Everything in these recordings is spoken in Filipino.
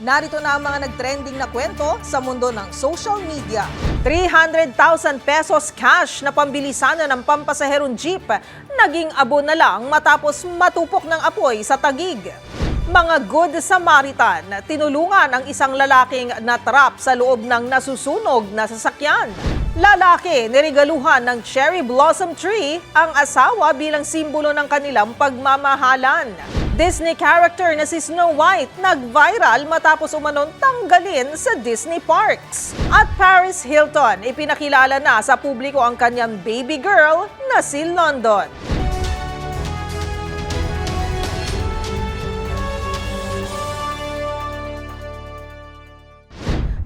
Narito na ang mga nagtrending na kwento sa mundo ng social media. 300,000 pesos cash na pambili sana ng pampasaherong jeep, naging abo na lang matapos matupok ng apoy sa tagig. Mga good Samaritan, tinulungan ang isang lalaking natrap sa loob ng nasusunog na sasakyan. Lalaki, niregaluhan ng cherry blossom tree ang asawa bilang simbolo ng kanilang pagmamahalan. Disney character na si Snow White nag-viral matapos umanon tanggalin sa Disney Parks. At Paris Hilton, ipinakilala na sa publiko ang kanyang baby girl na si London.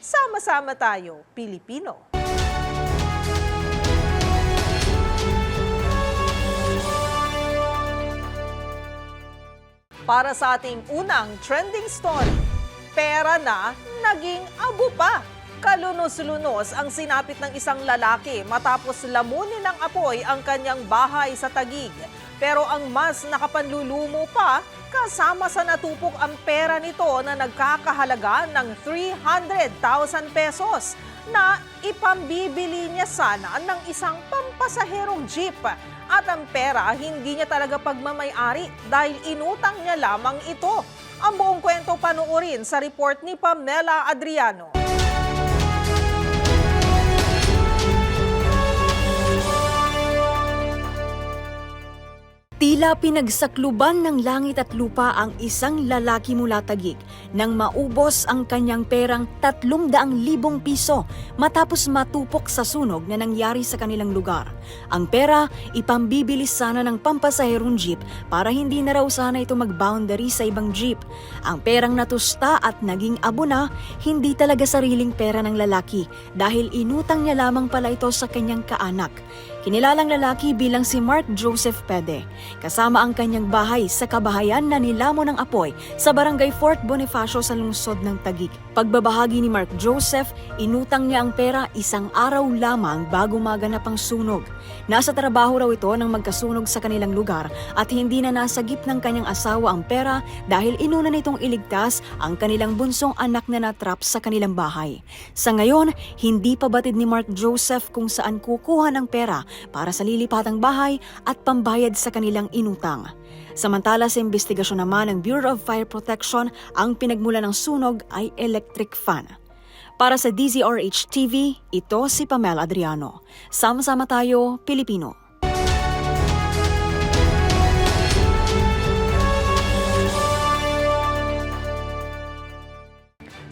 Sama-sama tayo, Pilipino. Para sa ating unang trending story, pera na naging abo pa. Kalunos-lunos ang sinapit ng isang lalaki matapos lamunin ng apoy ang kanyang bahay sa Tagig. Pero ang mas nakapanlulumo pa, kasama sa natupok ang pera nito na nagkakahalaga ng 300,000 pesos na ipambibili niya sana ng isang pampasaherong jeep. At ang pera hindi niya talaga pagmamayari dahil inutang niya lamang ito. Ang buong kwento panuorin sa report ni Pamela Adriano. Tila pinagsakluban ng langit at lupa ang isang lalaki mula Tagig nang maubos ang kanyang perang 300,000 piso matapos matupok sa sunog na nangyari sa kanilang lugar. Ang pera ipambibili sana ng pampasaherong jeep para hindi na raw sana ito mag-boundary sa ibang jeep. Ang perang natusta at naging abo na, hindi talaga sariling pera ng lalaki dahil inutang niya lamang pala ito sa kanyang kaanak. Kinilalang lalaki bilang si Mark Joseph Pede, kasama ang kanyang bahay sa kabahayan na nilamo ng apoy sa barangay Fort Bonifacio sa lungsod ng Tagig. Pagbabahagi ni Mark Joseph, inutang niya ang pera isang araw lamang bago maganap ang sunog. Nasa trabaho raw ito nang magkasunog sa kanilang lugar at hindi na nasagip ng kanyang asawa ang pera dahil inuna nitong iligtas ang kanilang bunsong anak na natrap sa kanilang bahay. Sa ngayon, hindi pa batid ni Mark Joseph kung saan kukuha ng pera para sa lilipatang bahay at pambayad sa kanilang inutang. Samantala sa investigasyon naman ng Bureau of Fire Protection, ang pinagmula ng sunog ay electric fan. Para sa DZRH TV, ito si Pamela Adriano. Sama-sama tayo, Pilipino.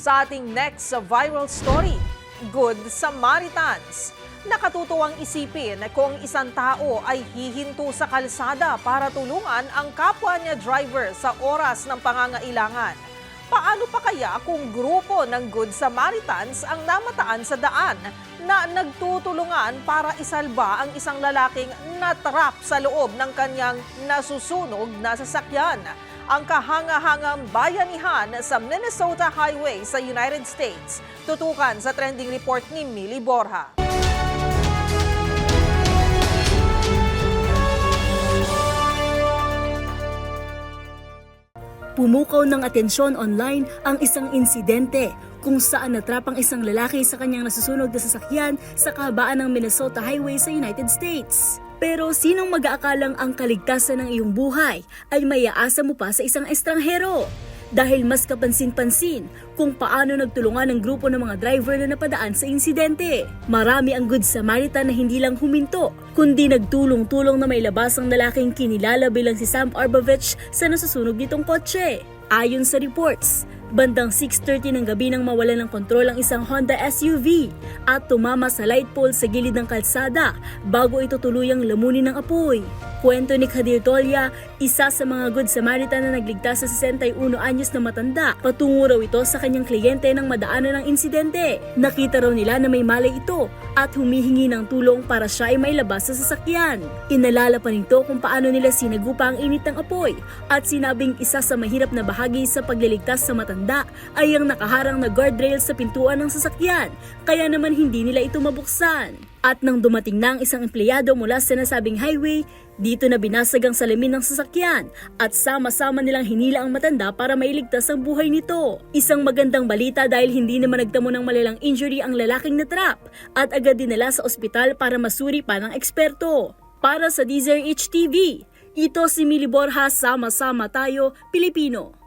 Sa ating next viral story, Good Samaritans. Nakatutuwang isipin na kung isang tao ay hihinto sa kalsada para tulungan ang kapwa niya driver sa oras ng pangangailangan. Paano pa kaya kung grupo ng Good Samaritans ang namataan sa daan na nagtutulungan para isalba ang isang lalaking natrap sa loob ng kanyang nasusunog na sasakyan? ang kahanga-hangang bayanihan sa Minnesota Highway sa United States. Tutukan sa trending report ni Millie Borja. Pumukaw ng atensyon online ang isang insidente kung saan natrap ang isang lalaki sa kanyang nasusunog na sasakyan sa kahabaan ng Minnesota Highway sa United States. Pero sinong mag-aakalang ang kaligtasan ng iyong buhay ay maiaasa mo pa sa isang estranghero? Dahil mas kapansin-pansin kung paano nagtulungan ng grupo ng mga driver na napadaan sa insidente. Marami ang Good Samaritan na hindi lang huminto, kundi nagtulong-tulong na may labas ang lalaking kinilala bilang si Sam Arbovich sa nasusunog nitong kotse. Ayon sa reports, bandang 6.30 ng gabi nang mawala ng kontrol ang isang Honda SUV at tumama sa light pole sa gilid ng kalsada bago ito tuluyang lamunin ng apoy. Kwento ni Kadir Tolya, Isa sa mga Good Samaritan na nagligtas sa 61 anyos na matanda, patungo raw ito sa kanyang kliyente nang madaanan ng insidente. Nakita raw nila na may malay ito at humihingi ng tulong para siya ay mailabas sa sasakyan. Inalala pa nito kung paano nila sinagupa ang init ng apoy at sinabing isa sa mahirap na bahagi sa pagliligtas sa matanda ay ang nakaharang na guardrail sa pintuan ng sasakyan, kaya naman hindi nila ito mabuksan. At nang dumating na ang isang empleyado mula sa nasabing highway, dito na binasag ang salamin ng sasakyan at sama-sama nilang hinila ang matanda para mailigtas ang buhay nito. Isang magandang balita dahil hindi naman nagtamo ng malalang injury ang lalaking natrap at agad dinala sa ospital para masuri pa ng eksperto. Para sa DZRH TV, ito si Mili Borja, sama-sama tayo, Pilipino.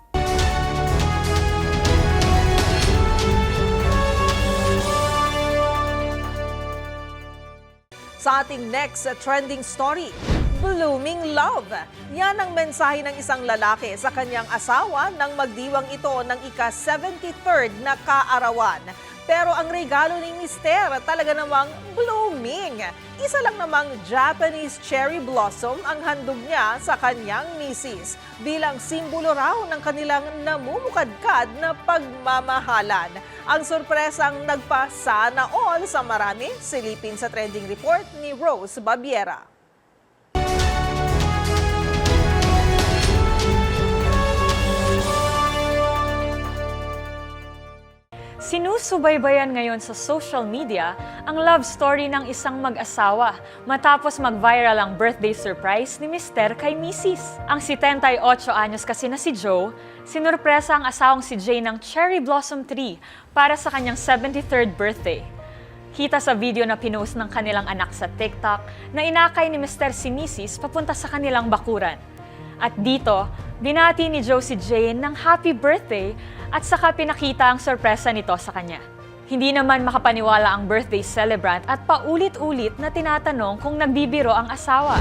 Sa ating next trending story, Blooming Love. Yan ang mensahe ng isang lalaki sa kanyang asawa nang magdiwang ito ng ika-73rd na kaarawan. Pero ang regalo ni Mister talaga namang blooming. Isa lang namang Japanese cherry blossom ang handog niya sa kanyang misis bilang simbolo raw ng kanilang namumukadkad na pagmamahalan. Ang sorpresang nagpasana all sa marami, silipin sa trending report ni Rose Babiera. Sinusubaybayan ngayon sa social media ang love story ng isang mag-asawa matapos mag-viral ang birthday surprise ni Mister kay Mrs. Ang 78 anyos kasi na si Joe, sinurpresa ang asawang si Jay ng cherry blossom tree para sa kanyang 73rd birthday. Kita sa video na pinost ng kanilang anak sa TikTok na inakay ni Mr. si Mrs. papunta sa kanilang bakuran. At dito, binati ni Joe si Jane ng happy birthday at saka pinakita ang sorpresa nito sa kanya. Hindi naman makapaniwala ang birthday celebrant at paulit-ulit na tinatanong kung nagbibiro ang asawa.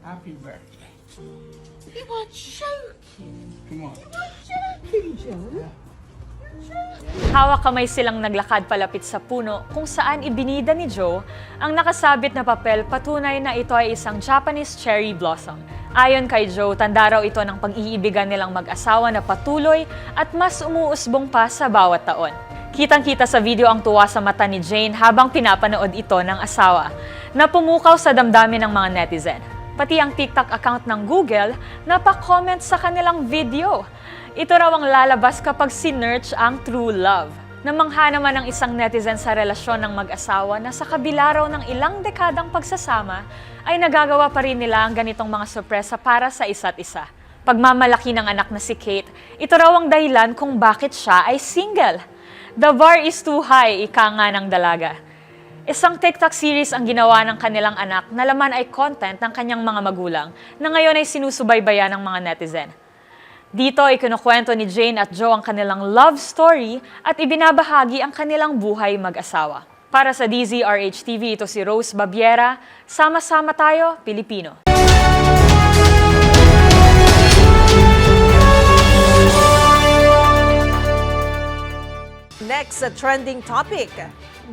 Happy birthday. You are joking. Come on. joking, Joe. Hawak kamay silang naglakad palapit sa puno kung saan ibinida ni Joe ang nakasabit na papel patunay na ito ay isang Japanese cherry blossom. Ayon kay Joe, tanda raw ito ng pag-iibigan nilang mag-asawa na patuloy at mas umuusbong pa sa bawat taon. Kitang-kita sa video ang tuwa sa mata ni Jane habang pinapanood ito ng asawa na pumukaw sa damdamin ng mga netizen. Pati ang TikTok account ng Google na pa-comment sa kanilang video. Ito raw ang lalabas kapag sinerch ang true love. Namangha naman ang isang netizen sa relasyon ng mag-asawa na sa kabila raw ng ilang dekadang pagsasama ay nagagawa pa rin nila ang ganitong mga sorpresa para sa isa't isa. Pagmamalaki ng anak na si Kate, ito raw ang dahilan kung bakit siya ay single. The bar is too high, ika nga ng dalaga. Isang TikTok series ang ginawa ng kanilang anak na laman ay content ng kanyang mga magulang na ngayon ay sinusubaybayan ng mga netizen. Dito ay kinukwento ni Jane at Joe ang kanilang love story at ibinabahagi ang kanilang buhay mag-asawa. Para sa DZRH TV, ito si Rose Babiera. Sama-sama tayo, Pilipino. Next sa trending topic,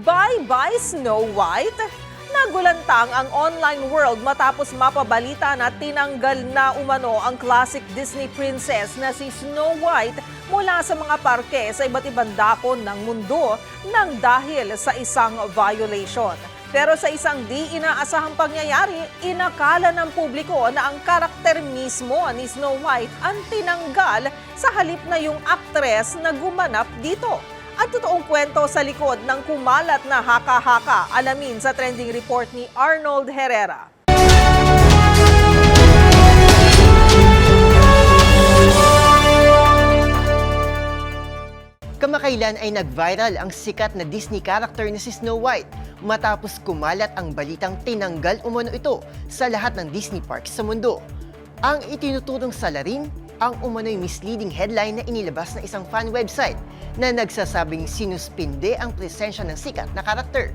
Bye-bye Snow White? Nagulantang ang online world matapos mapabalita na tinanggal na umano ang classic Disney princess na si Snow White mula sa mga parke sa iba't ibang dako ng mundo nang dahil sa isang violation. Pero sa isang di inaasahang pangyayari, inakala ng publiko na ang karakter mismo ni Snow White ang tinanggal sa halip na yung aktres na gumanap dito. At totoong kwento sa likod ng kumalat na haka-haka, alamin sa trending report ni Arnold Herrera. Kamakailan ay nag-viral ang sikat na Disney character na si Snow White matapos kumalat ang balitang tinanggal umano ito sa lahat ng Disney parks sa mundo. Ang itinuturong salarin ang umano'y misleading headline na inilabas ng isang fan website na nagsasabing sinuspinde ang presensya ng sikat na karakter.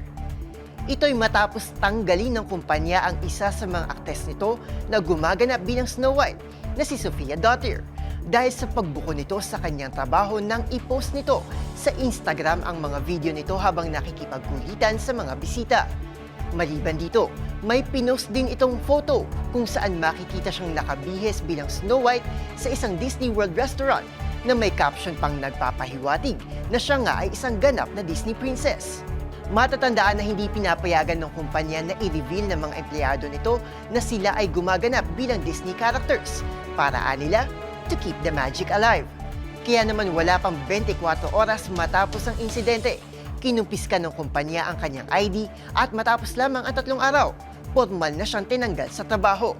Ito'y matapos tanggalin ng kumpanya ang isa sa mga aktres nito na gumaganap bilang Snow White na si Sofia Dottir dahil sa pagbuko nito sa kanyang trabaho nang i-post nito sa Instagram ang mga video nito habang nakikipagkulitan sa mga bisita. Maliban dito, may pinost din itong photo kung saan makikita siyang nakabihis bilang Snow White sa isang Disney World restaurant na may caption pang nagpapahiwatig na siya nga ay isang ganap na Disney princess. Matatandaan na hindi pinapayagan ng kumpanya na i-reveal ng mga empleyado nito na sila ay gumaganap bilang Disney characters para nila to keep the magic alive. Kaya naman wala pang 24 oras matapos ang insidente, kinumpiska ng kumpanya ang kanyang ID at matapos lamang ang tatlong araw, formal na siyang tinanggal sa trabaho.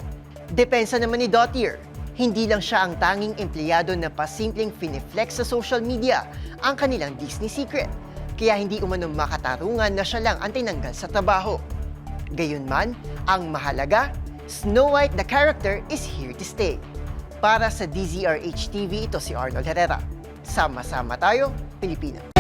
Depensa naman ni Dottier, hindi lang siya ang tanging empleyado na pasimpleng finiflex sa social media ang kanilang Disney secret. Kaya hindi umano makatarungan na siya lang ang tinanggal sa trabaho. Gayunman, ang mahalaga, Snow White the character is here to stay. Para sa DZRH TV, ito si Arnold Herrera. Sama-sama tayo, Pilipinas.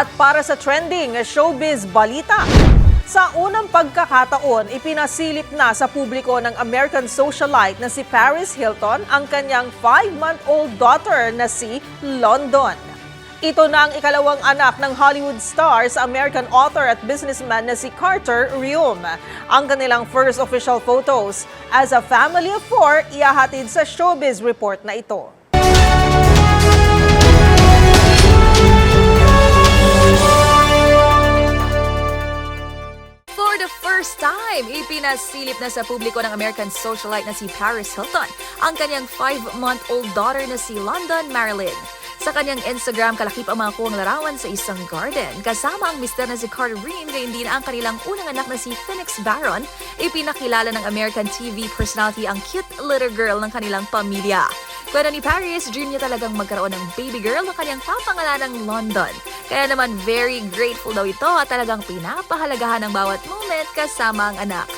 At para sa trending showbiz balita, sa unang pagkakataon, ipinasilip na sa publiko ng American socialite na si Paris Hilton ang kanyang 5-month-old daughter na si London. Ito na ang ikalawang anak ng Hollywood star sa American author at businessman na si Carter Reum. Ang kanilang first official photos as a family of four iyahatid sa showbiz report na ito. Time, ipinasilip na sa publiko ng American socialite na si Paris Hilton ang kanyang 5-month-old daughter na si London Marilyn. Sa kanyang Instagram, kalakip ang mga kuwang larawan sa isang garden. Kasama ang mister na si Carter Ream, gayon din ang kanilang unang anak na si Phoenix Barron. Ipinakilala ng American TV personality ang cute little girl ng kanilang pamilya. Kwento ni Paris, dream niya talagang magkaroon ng baby girl na kanyang papangalan ng London. Kaya naman very grateful daw ito at talagang pinapahalagahan ng bawat moment kasama ang anak.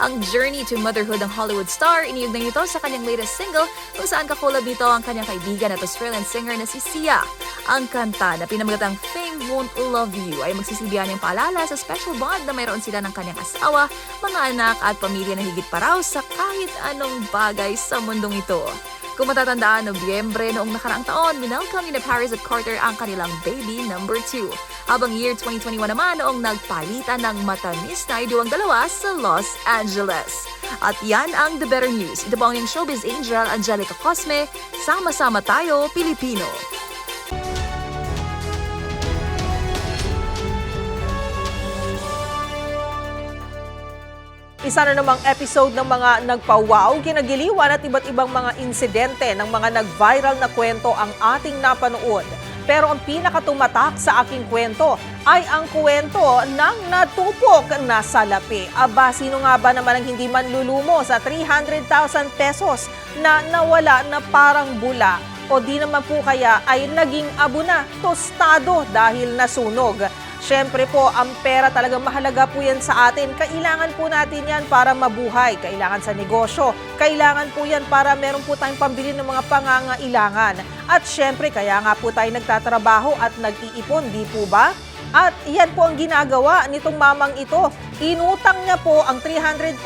Ang journey to motherhood ng Hollywood star, iniugnay nito sa kanyang latest single kung saan kakulab nito ang kanyang kaibigan at Australian singer na si Sia. Ang kanta na pinamagatang Fame Won't Love You ay magsisilbihan ng paalala sa special bond na mayroon sila ng kanyang asawa, mga anak at pamilya na higit pa raw sa kahit anong bagay sa mundong ito. Kung matatandaan, Nobyembre noong nakaraang taon, minelcome ni na Paris at Carter ang kanilang baby number 2. Habang year 2021 naman noong nagpalitan ng matamis na iduwang dalawa sa Los Angeles. At yan ang The Better News. Ito po ang showbiz angel, Angelica Cosme. Sama-sama tayo, Pilipino. Isa na namang episode ng mga nagpawaw, kinagiliwan at iba't ibang mga insidente ng mga nag-viral na kwento ang ating napanood. Pero ang pinakatumatak sa aking kwento ay ang kwento ng natupok na salapi. Aba, sino nga ba naman ang hindi manlulumo sa 300,000 pesos na nawala na parang bula? O di naman po kaya ay naging abo na, tostado dahil nasunog. Siyempre po, ang pera talagang mahalaga po yan sa atin. Kailangan po natin yan para mabuhay. Kailangan sa negosyo. Kailangan po yan para meron po tayong pambili ng mga pangangailangan. At siyempre, kaya nga po tayo nagtatrabaho at nag-iipon, di po ba? At yan po ang ginagawa nitong mamang ito. Inutang niya po ang 300,000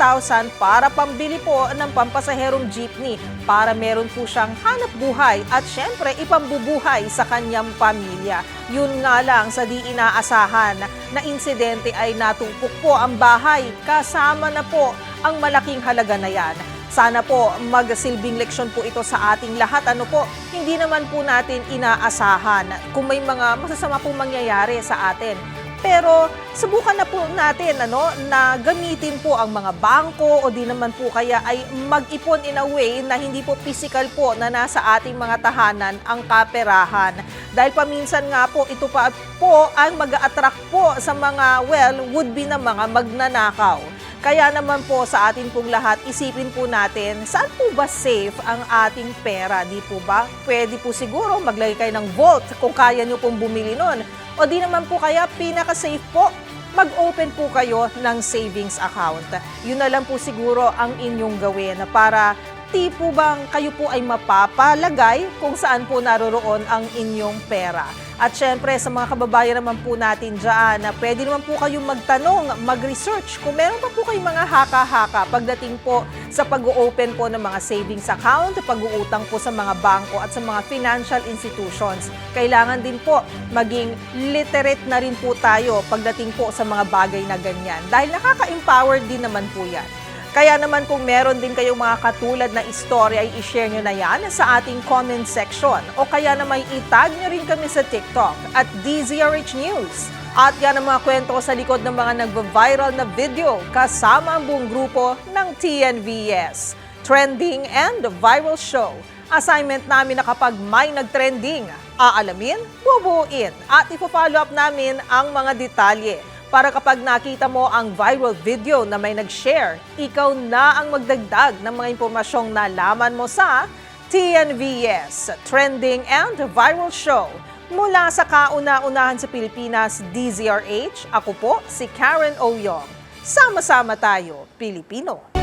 para pambili po ng pampasaherong jeepney para meron po siyang hanap buhay at syempre ipambubuhay sa kanyang pamilya. Yun nga lang sa di inaasahan na insidente ay natupok po ang bahay kasama na po ang malaking halaga na yan. Sana po magsilbing leksyon po ito sa ating lahat. Ano po, hindi naman po natin inaasahan kung may mga masasama pong mangyayari sa atin. Pero subukan na po natin ano, na gamitin po ang mga bangko o di naman po kaya ay mag-ipon in a way na hindi po physical po na nasa ating mga tahanan ang kaperahan. Dahil paminsan nga po, ito pa po ang mag-attract po sa mga, well, would-be na mga magnanakaw. Kaya naman po sa atin pong lahat, isipin po natin, saan po ba safe ang ating pera? Di po ba? Pwede po siguro maglagay kayo ng vault kung kaya nyo pong bumili nun. O di naman po kaya pinaka-safe po, mag-open po kayo ng savings account. Yun na lang po siguro ang inyong gawin para Di po bang kayo po ay mapapalagay kung saan po naroroon ang inyong pera? At syempre sa mga kababayan naman po natin dyan na pwede naman po kayong magtanong, mag-research kung meron pa po kayong mga haka-haka pagdating po sa pag-open po ng mga savings account, pag-uutang po sa mga bangko at sa mga financial institutions. Kailangan din po maging literate na rin po tayo pagdating po sa mga bagay na ganyan dahil nakaka-empower din naman po yan. Kaya naman kung meron din kayong mga katulad na istorya, ay i-share nyo na yan sa ating comment section. O kaya na may itag nyo rin kami sa TikTok at DZRH News. At yan ang mga kwento sa likod ng mga nagva-viral na video kasama ang buong grupo ng TNVS. Trending and Viral Show. Assignment namin na kapag may nag-trending, aalamin, bubuuin at ipo-follow up namin ang mga detalye para kapag nakita mo ang viral video na may nag-share, ikaw na ang magdagdag ng mga impormasyong nalaman mo sa TNVS, Trending and Viral Show. Mula sa kauna-unahan sa Pilipinas, DZRH, ako po si Karen Oyong. Sama-sama tayo, Pilipino.